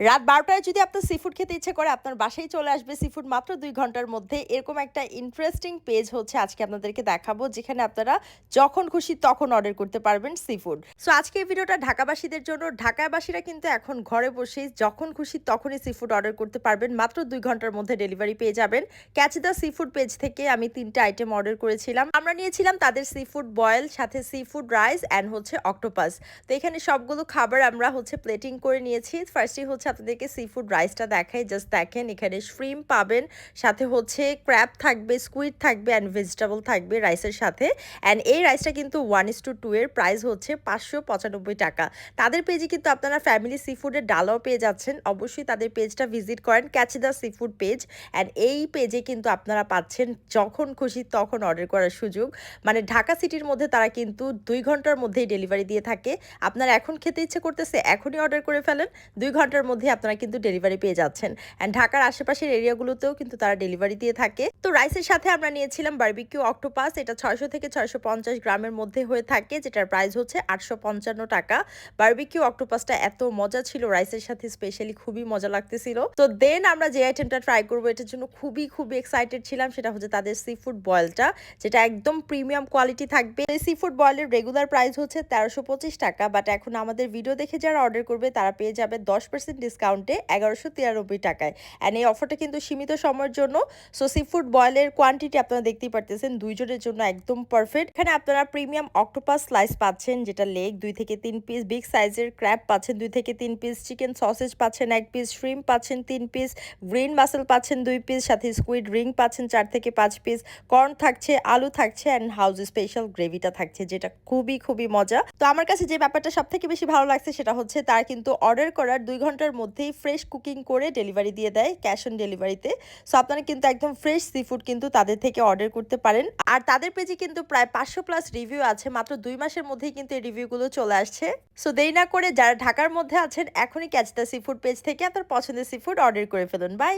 রাত বারোটায় যদি আপনার সিফুড খেতে ইচ্ছে করে, আপনার বাসায় চলে আসবে সিফুড মাত্র দুই ঘণ্টার মধ্যে। এরকম একটা ইন্টারেস্টিং পেজ হচ্ছে আজকে আপনাদেরকে দেখাবো, যেখানে আপনারা যখন খুশি তখন অর্ডার করতে পারবেন সিফুড সো আজকে এই ভিডিওটা ঢাকাবাসীদের জন্য। ঢাকাবাসীরা কিন্তু এখন ঘরে বসেই যখন খুশি তখনই সিফুড অর্ডার করতে পারবেন। মাত্র দুই ঘণ্টার মধ্যে ডেলিভারি পেয়ে যাবেন। ক্যাচ দ্য সিফুড পেজ থেকে আমি তিনটা আইটেম অর্ডার করেছিলাম। আমরা নিয়েছিলাম তাদের সিফুড বয়েল সাথে সিফুড রাইস অ্যান্ড হচ্ছে অক্টোপাস তো এখানে সবগুলো খাবার আমরা হচ্ছে প্লেটিং করে নিয়েছি। ফার্স্টই হচ্ছে আপনাদেরকে সি ফুড রাইসটা দেখাই জাস্ট দেখেন, এখানে শ্রিম পাবেন, সাথে হচ্ছে ক্র্যাব থাকবে স্কুইড থাকবে অ্যান্ড ভেজিটেবল থাকবে রাইসের সাথে। অ্যান্ড এই রাইসটা কিন্তু ওয়ান ইস টু টু এর প্রাইস হচ্ছে পাঁচশো পঁচানব্বই টাকা। তাদের পেজে কিন্তু আপনারা ফ্যামিলি সি ফুডের ডালাও পেয়ে যাচ্ছেন। অবশ্যই তাদের পেজটা ভিজিট করেন catch the sea food page and এই পেজে কিন্তু আপনারা পাচ্ছেন, যখন খুশি তখন অর্ডার করার সুযোগ। মানে ঢাকা সিটির মধ্যে তারা কিন্তু দুই ঘণ্টার মধ্যেই ডেলিভারি দিয়ে থাকে। আপনারা এখন খেতে ইচ্ছে করতেছে, এখনই অর্ডার করে ফেলেন, দুই ঘণ্টার মধ্যে আপনারা কিন্তু ডেলিভারি পেয়ে যাচ্ছেন। অ্যান্ড ঢাকার আশেপাশের এরিয়াগুলোতেও কিন্তু তারা ডেলিভারি দিয়ে থাকে। তো রাইসের সাথে আমরা নিয়েছিলাম বার্বিকিউ অক্টোপাস এটা ছয়শো থেকে ছয়শো পঞ্চাশ গ্রামের মধ্যে হয়ে থাকে, যেটার প্রাইস হচ্ছে আটশো পঞ্চান্ন টাকা। বার্বিকিউ অক্টোপাসটা এত মজা ছিল রাইসের সাথে স্পেশালি খুবই মজা লাগতেছিল। তো দেন আমরা যে আইটেমটা ট্রাই করব, এটার জন্য খুবই খুবই এক্সাইটেড ছিলাম, সেটা হচ্ছে তাদের সি ফুড বয়েলটা যেটা একদম প্রিমিয়াম কোয়ালিটি থাকবে। এই সি ফুড বয়েলের রেগুলার প্রাইস হচ্ছে তেরোশো টাকা বাট এখন আমাদের ভিডিও দেখে যারা অর্ডার করবে, তারা পেয়ে যাবে দশ পার্সেন্ট ডিসকাউন্টে এগারোশো তিরানব্বই টাকায়। অ্যান্ড এই অফারটা কিন্তু সীমিত সময়ের জন্য। সো সি ফুড বয়েলের কোয়ান্টিটি আপনারা দেখতেই পারতেছেন, দুইজনের জন্য একদম পারফেক্ট এখানে আপনারা প্রিমিয়াম অক্টোপাস স্লাইস পাচ্ছেন, যেটা লেগ দুই থেকে তিন পিস বিগ সাইজের ক্র্যাব পাচ্ছেন, দুই থেকে তিন পিস চিকেন সসেজ পাচ্ছেন, এক পিস শ্রিম পাচ্ছেন, তিন পিস গ্রিন মাসেল পাচ্ছেন, দুই পিস সাথে স্কুইড রিং পাচ্ছেন, চার থেকে পাঁচ পিস কর্ন থাকছে, আলু থাকছে অ্যান্ড হাউস স্পেশাল গ্রেভিটা থাকছে, যেটা খুবই খুবই মজা। তো আমার কাছে যে ব্যাপারটা সব থেকে বেশি ভালো লাগছে, সেটা হচ্ছে তার কিন্তু অর্ডার করার দুই ঘণ্টার মধ্যেই ফ্রেশ কুকিং করে ডেলিভারি দিয়ে দেয় ক্যাশ অন ডেলিভারিতে সো আপনারা কিন্তু একদম ফ্রেশ সি ফুড কিন্তু তাদের থেকে অর্ডার করতে পারেন। আর তাদের পেজে কিন্তু প্রায় পাঁচশো প্লাস রিভিউ আছে, মাত্র দুই মাসের মধ্যেই কিন্তু এই রিভিউগুলো চলে আসছে। সো দেরি না করে যারা ঢাকার মধ্যে আছেন, এখনই catch the sea food page থেকে আপনার পছন্দের সি ফুড অর্ডার করে ফেলুন। বাই